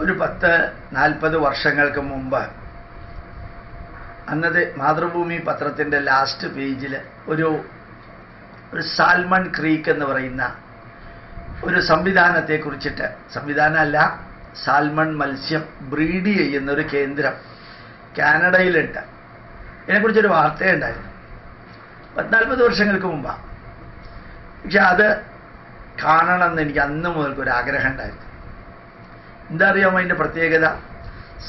ഒരു പത്ത് നാൽപ്പത് വർഷങ്ങൾക്ക് മുമ്പ് അന്നത്തെ മാതൃഭൂമി പത്രത്തിന്റെ ലാസ്റ്റ് പേജിൽ ഒരു ഒരു സാൽമൺ ക്രീക്ക് എന്ന് പറയുന്ന ഒരു സംവിധാനത്തെ കുറിച്ചിട്ട് സംവിധാനമല്ല സാൽമൺ മത്സ്യം ബ്രീഡ് ചെയ്യുന്ന ഒരു കേന്ദ്രം കാനഡയിലുണ്ട്. ഇതിനെക്കുറിച്ചൊരു വാർത്തയുണ്ടായിരുന്നു. പത്നാൽപ്പത് വർഷങ്ങൾക്ക് മുമ്പാണ് പക്ഷെ അത് കാണണം എന്ന് എനിക്ക് അന്ന് മുതൽക്കൊരാഗ്രഹം ഉണ്ടായിരുന്നു. എന്താ അറിയാമോ അതിന്റെ പ്രത്യേകത?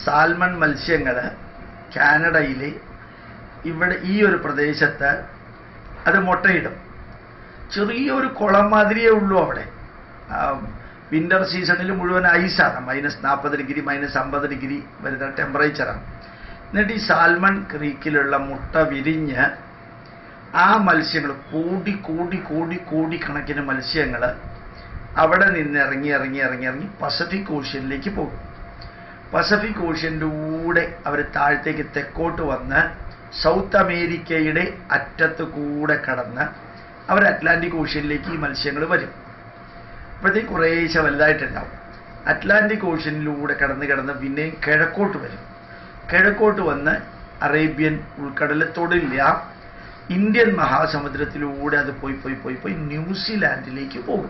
സാൽമൺ മത്സ്യങ്ങൾ കാനഡയിൽ ഇവിടെ ഈ ഒരു പ്രദേശത്ത് അത് മുട്ടയിടും. ചെറിയൊരു കുളം മാതിരിയേ ഉള്ളൂ അവിടെ. വിന്റർ സീസണിൽ മുഴുവൻ ഐസാണ് മൈനസ് നാൽപ്പത് ഡിഗ്രി മൈനസ് അമ്പത് ഡിഗ്രി വരുന്ന ടെമ്പറേച്ചറാണ് എന്നിട്ട് ഈ സാൽമൺ ക്രീക്കിലുള്ള മുട്ട വിരിഞ്ഞ് ആ മത്സ്യങ്ങൾ കൂടി കൂടി കൂടി കൂടി കണക്കിന് മത്സ്യങ്ങൾ അവിടെ നിന്ന് ഇറങ്ങി ഇറങ്ങി ഇറങ്ങി ഇറങ്ങി പസഫിക് ഓഷ്യനിലേക്ക് പോകും. പസഫിക് ഓഷ്യന്റെ കൂടെ അവർ താഴത്തേക്ക് തെക്കോട്ട് വന്ന് സൗത്ത് അമേരിക്കയുടെ അറ്റത്ത് കൂടെ കടന്ന് അവർ അറ്റ്ലാന്റിക് ഓഷ്യനിലേക്ക് ഈ മത്സ്യങ്ങൾ വരും. അപ്പോഴത്തേക്ക് കുറേശ്ശെ വലുതായിട്ടുണ്ടാവും. അറ്റ്ലാന്റിക് ഓഷ്യനിലൂടെ കടന്ന് കിടന്ന് പിന്നെയും കിഴക്കോട്ട് വരും. കിഴക്കോട്ട് വന്ന് അറേബ്യൻ ഉൾക്കടലിൽ തൊടില്ല. ഇന്ത്യൻ മഹാസമുദ്രത്തിലൂടെ അത് പോയി പോയി പോയി പോയി ന്യൂസിലാൻഡിലേക്ക് പോകും.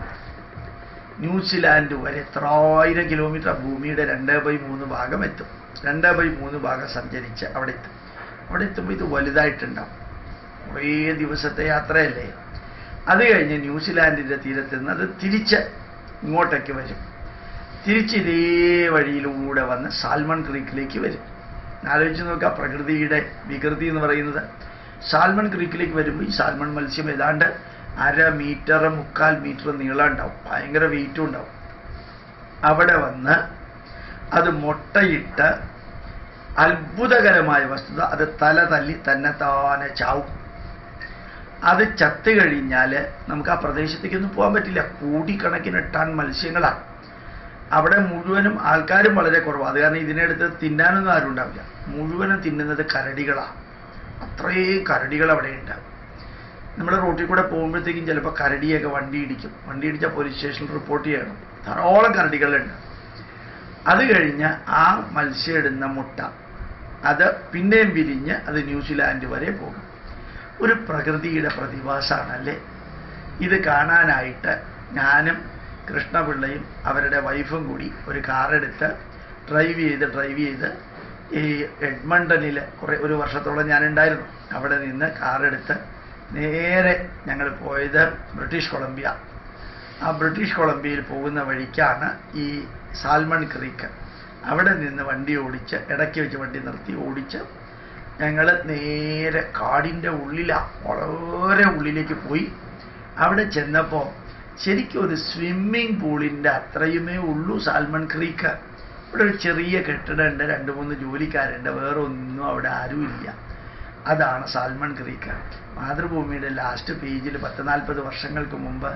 ന്യൂസിലാൻഡ് വരെ എത്രായിരം കിലോമീറ്റർ ഭൂമിയുടെ രണ്ട് ബൈ മൂന്ന് ഭാഗം എത്തും. രണ്ട് ബൈ മൂന്ന് ഭാഗം സഞ്ചരിച്ച് അവിടെ എത്തും. അവിടെ എത്തുമ്പോൾ ഇത് വലുതായിട്ടുണ്ടാവും. കുറേ ദിവസത്തെ യാത്രയല്ലേ? അത് കഴിഞ്ഞ് ന്യൂസിലാൻഡിന്റെ തീരത്ത് നിന്ന് അത് തിരിച്ച് ഇങ്ങോട്ടേക്ക് വരും. തിരിച്ച് ഇതേ വഴിയിലൂടെ വന്ന് സാൽമൺ ക്രീക്കിലേക്ക് വരും. ആലോചിച്ച് നോക്കുക പ്രകൃതിയുടെ വികൃതി എന്ന് പറയുന്നത്. സാൽമൺ ക്രീക്കിലേക്ക് വരുമ്പോൾ ഈ സാൽമൺ മത്സ്യം ഏതാണ്ട് അര മീറ്റർ മുക്കാൽ മീറ്റർ നീളം ഉണ്ടാവും. ഭയങ്കര വെയിറ്റും ഉണ്ടാവും. അവിടെ വന്ന് അത് മുട്ടയിട്ട് അത്ഭുതകരമായ വസ്തുത അത് തല തല്ലി തന്നെ താനെ ചാവും. അത് ചത്തു കഴിഞ്ഞാൽ നമുക്ക് ആ പ്രദേശത്തേക്കൊന്നും പോകാൻ പറ്റില്ല. കോടിക്കണക്കിന് ടൺ മത്സ്യങ്ങളാണ് അവിടെ മുഴുവനും ആൾക്കാരും വളരെ കുറവാണ് അത് കാരണം ഇതിനടുത്ത് തിന്നാനൊന്നും ആരും ഉണ്ടാവില്ല. മുഴുവനും തിന്നുന്നത് കരടികളാണ് അത്രയും കരടികൾ അവിടെ ഉണ്ട് നമ്മുടെ റോട്ടിൽ കൂടെ പോകുമ്പോഴത്തേക്കും ചിലപ്പോൾ കരടിയൊക്കെ വണ്ടി ഇടിക്കും. വണ്ടി ഇടിച്ചാൽ പോലീസ് സ്റ്റേഷനിൽ റിപ്പോർട്ട് ചെയ്യണം. ധാരാളം കരടികളുണ്ട്. അത് കഴിഞ്ഞ് ആ മത്സ്യം ഇടുന്ന മുട്ട അത് പിന്നെയും വിരിഞ്ഞ് അത് ന്യൂസിലാൻഡ് വരെ പോകും. ഒരു പ്രകൃതിയുടെ പ്രതിഭാസമാണല്ലേ? ഇത് കാണാനായിട്ട് ഞാനും കൃഷ്ണപിള്ളയും അവരുടെ വൈഫും കൂടി ഒരു കാറെടുത്ത് ഡ്രൈവ് ചെയ്ത് ഡ്രൈവ് ചെയ്ത് ഈ എഡ്മണ്ടനിൽ കുറേ ഒരു വർഷത്തോളം ഞാനുണ്ടായിരുന്നു. അവിടെ നിന്ന് കാറെടുത്ത് നേരെ ഞങ്ങൾ പോയത് ബ്രിട്ടീഷ് കൊളംബിയ. ആ ബ്രിട്ടീഷ് കൊളംബിയയിൽ പോകുന്ന വഴിക്കാണ് ഈ സാൽമൺ ക്രീക്ക്. അവിടെ നിന്ന് വണ്ടി ഓടിച്ച് ഇടയ്ക്ക് വെച്ച് വണ്ടി നിർത്തി ഓടിച്ച് ഞങ്ങൾ നേരെ കാടിന്റെ ഉള്ളിലാണ് വളരെ ഉള്ളിലേക്ക് പോയി. അവിടെ ചെന്നപ്പോൾ ശരിക്കും ഒരു സ്വിമ്മിംഗ് പൂളിന്റെ അത്രയുമേ ഉള്ളൂ സാൽമൺ ക്രീക്ക്. ഇവിടെ ഒരു ചെറിയ കെട്ടിടമുണ്ട് രണ്ട് മൂന്ന് ജോലിക്കാരുണ്ട് വേറെ ഒന്നും അവിടെ ആരുമില്ല. അതാണ് സാൽമൺ ക്രീക്ക് മാതൃഭൂമിയുടെ ലാസ്റ്റ് പേജിൽ പത്ത് നാൽപ്പത് വർഷങ്ങൾക്ക് മുമ്പ്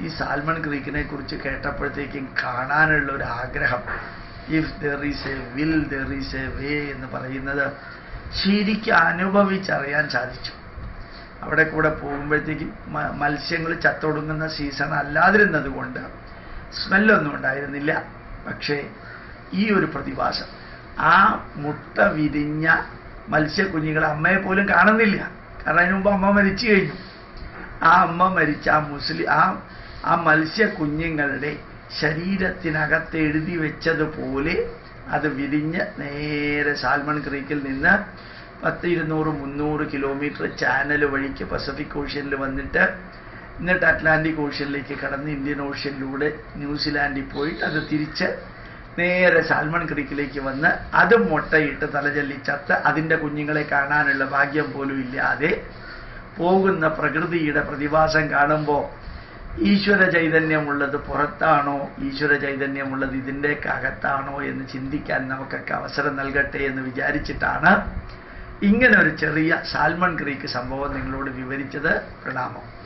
ഈ സാൽമൺ ക്രീക്കിനെ കുറിച്ച് കേട്ടപ്പോഴത്തേക്കും കാണാനുള്ള ഒരു ആഗ്രഹം if there is a will there is a way എന്ന് പറയുന്നത് ശരിക്കും അനുഭവിച്ചറിയാൻ സാധിച്ചു. അവിടെ കൂടെ പോകുമ്പോഴത്തേക്കും മത്സ്യങ്ങൾ ചത്തൊടുങ്ങുന്ന സീസൺ അല്ലാതിരുന്നത് കൊണ്ട് സ്മെല്ലൊന്നും ഉണ്ടായിരുന്നില്ല. പക്ഷേ ഈ ഒരു പ്രതിഭാസം ആ മുട്ട വിരിഞ്ഞ മത്സ്യക്കുഞ്ഞുങ്ങൾ അമ്മയെ പോലും കാണുന്നില്ല. കാരണം അതിനു മുമ്പ് അമ്മ മരിച്ചു കഴിഞ്ഞു. ആ അമ്മ മരിച്ച ആ മുസ്ലിം ആ ആ മത്സ്യ കുഞ്ഞുങ്ങളുടെ ശരീരത്തിനകത്ത് എഴുതി വെച്ചതുപോലെ അത് വിരിഞ്ഞ് നേരെ സാൽമൺ ക്രീക്കിൽ നിന്ന് പത്ത് ഇരുന്നൂറ് മുന്നൂറ് കിലോമീറ്റർ ചാനൽ വഴിക്ക് പസഫിക് ഓഷ്യനിൽ വന്നിട്ട് എന്നിട്ട് അറ്റ്ലാന്റിക് ഓഷ്യനിലേക്ക് കടന്ന് ഇന്ത്യൻ ഓഷ്യനിലൂടെ ന്യൂസിലാൻഡിൽ പോയിട്ട് അത് തിരിച്ച് നേരെ സാൽമൺ ക്രീക്കിലേക്ക് വന്ന് അത് മുട്ടയിട്ട് തലചൊല്ലി ചത്ത് അതിന്റെ കുഞ്ഞുങ്ങളെ കാണാനുള്ള ഭാഗ്യം പോലും ഇല്ലാതെ പോകുന്ന പ്രകൃതിയുടെ പ്രതിഭാസം കാണുമ്പോൾ ഈശ്വര ചൈതന്യമുള്ളത് പുറത്താണോ? ഈശ്വര ചൈതന്യമുള്ളത് ഇതിന്റെയൊക്കെ അകത്താണോ എന്ന് ചിന്തിക്കാൻ നമുക്കൊക്കെ അവസരം നൽകട്ടെ എന്ന് വിചാരിച്ചിട്ടാണ് ഇങ്ങനെ ഒരു ചെറിയ സാൽമൺ ക്രീക്ക് സംഭവം നിങ്ങളോട് വിവരിച്ചത് പ്രണാമം.